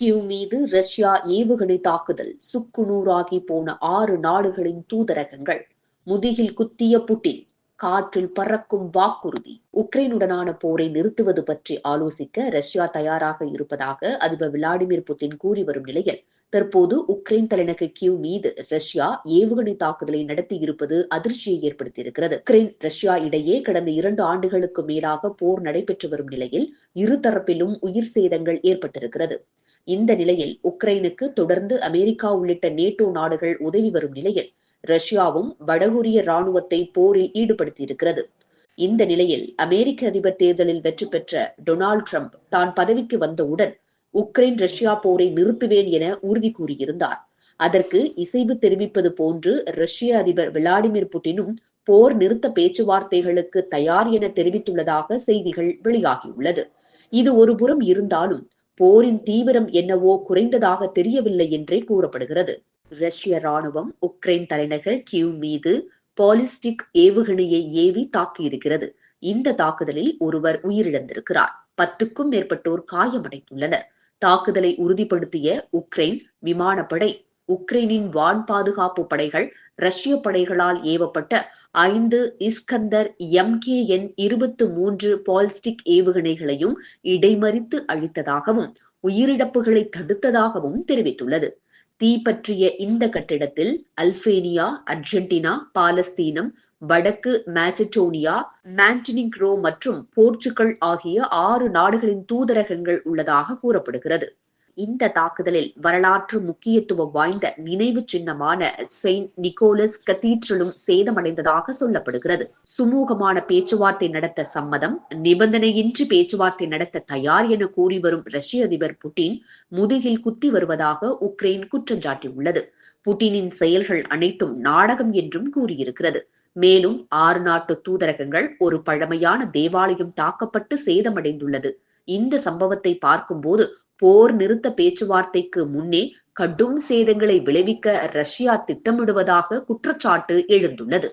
Q மீது Russia ஏவுகணை தாக்குதல் சுக்குநூறாகி போன ஆறு நாடுகளின் தூதரகங்கள். முதுகில் குத்திய புட்டின் காற்றில் பறக்கும் வாக்குறுதி. உக்ரைனுடனான போரை நிறுத்துவது பற்றி ஆலோசிக்க ரஷ்யா தயாராக இருப்பதாக அதிபர் விளாடிமிர் புட்டின் கூறி வரும் நிலையில் தற்போது உக்ரைன் தலைநகர் கியூ மீது ரஷ்யா ஏவுகணை தாக்குதலை நடத்தியிருப்பது அதிர்ச்சியை ஏற்படுத்தியிருக்கிறது. உக்ரைன் ரஷ்யா இடையே கடந்த இரண்டு ஆண்டுகளுக்கு மேலாக போர் நடைபெற்று வரும் நிலையில் இருதரப்பிலும் உயிர் சேதங்கள் ஏற்பட்டிருக்கிறது. இந்த நிலையில் உக்ரைனுக்கு தொடர்ந்து அமெரிக்கா உள்ளிட்ட நேட்டோ நாடுகள் உதவி வரும் நிலையில் ரஷ்யாவும் வடகொரிய ராணுவத்தை போரில் ஈடுபடுத்தியிருக்கிறது. இந்த நிலையில் அமெரிக்க அதிபர் தேர்தலில் வெற்றி பெற்ற டொனால்டு டிரம்ப் தான் பதவிக்கு வந்தவுடன் உக்ரைன் ரஷ்யா போரை நிறுத்துவேன் என உறுதி கூறியிருந்தார். அதற்கு இசைவு தெரிவிப்பது போன்று ரஷ்ய அதிபர் விளாடிமிர் புட்டினும் போர் நிறுத்த பேச்சுவார்த்தைகளுக்கு தயார் என தெரிவித்துள்ளதாக செய்திகள் வெளியாகியுள்ளது. இது ஒருபுறம் இருந்தாலும் போரின் தீவிரம் என்னவோ குறைந்ததாக தெரியவில்லை என்றே கூறப்படுகிறது. ரஷ்ய ராணுவம் உக்ரைன் தலைநகர் கியூ மீது பாலிஸ்டிக் ஏவுகணையை ஏவி தாக்கியிருக்கிறது. இந்த தாக்குதலில் ஒருவர் உயிரிழந்திருக்கிறார். பத்துக்கும் மேற்பட்டோர் காயமடைந்துள்ளனர். தாக்குதலை உறுதிப்படுத்திய உக்ரைன் விமானப்படை உக்ரைனின் வான் பாதுகாப்பு படைகள் ரஷ்ய படைகளால் ஏவப்பட்ட ஐந்து இஸ்கந்தர் எம்கேஎன் இருபத்து மூன்று பால்ஸ்டிக் ஏவுகணைகளையும் இடைமறித்து அழித்ததாகவும் உயிரிழப்புகளை தடுத்ததாகவும் தெரிவித்துள்ளது. தீ பற்றிய இந்த கட்டிடத்தில் அல்பேனியா அர்ஜென்டினா பாலஸ்தீனம் வடக்கு மாசிடோனியா மாண்டினிக்ரோ மற்றும் போர்ச்சுகல் ஆகிய ஆறு நாடுகளின் தூதரகங்கள் உள்ளதாக கூறப்படுகிறது. இந்த தாக்குதலில் வரலாற்று முக்கியத்துவம் வாய்ந்த நினைவு சின்னமான செயின்ட் நிக்கோலஸ் கத்தீட்ரலும் சேதமடைந்ததாக சொல்லப்படுகிறது. சுமூகமான பேச்சுவார்த்தை நடத்த சம்மதம் நிபந்தனையின்றி பேச்சுவார்த்தை நடத்த தயார் என கூறி வரும் ரஷ்ய அதிபர் புட்டின் முதுகில் குத்தி வருவதாக உக்ரைன் குற்றம் சாட்டியுள்ளது. புட்டினின் செயல்கள் அனைத்தும் நாடகம் என்றும் கூறியிருக்கிறது. மேலும் ஆறு நாட்டு தூதரகங்கள் ஒரு பழமையான தேவாலயம் தாக்கப்பட்டு சேதமடைந்துள்ளது. இந்த சம்பவத்தை பார்க்கும்போது போர் நிறுத்த பேச்சுவார்த்தைக்கு முன்னே கடும் சேதங்களை விளைவிக்க ரஷ்யா திட்டமிடுவதாக குற்றச்சாட்டு எழுந்துள்ளது.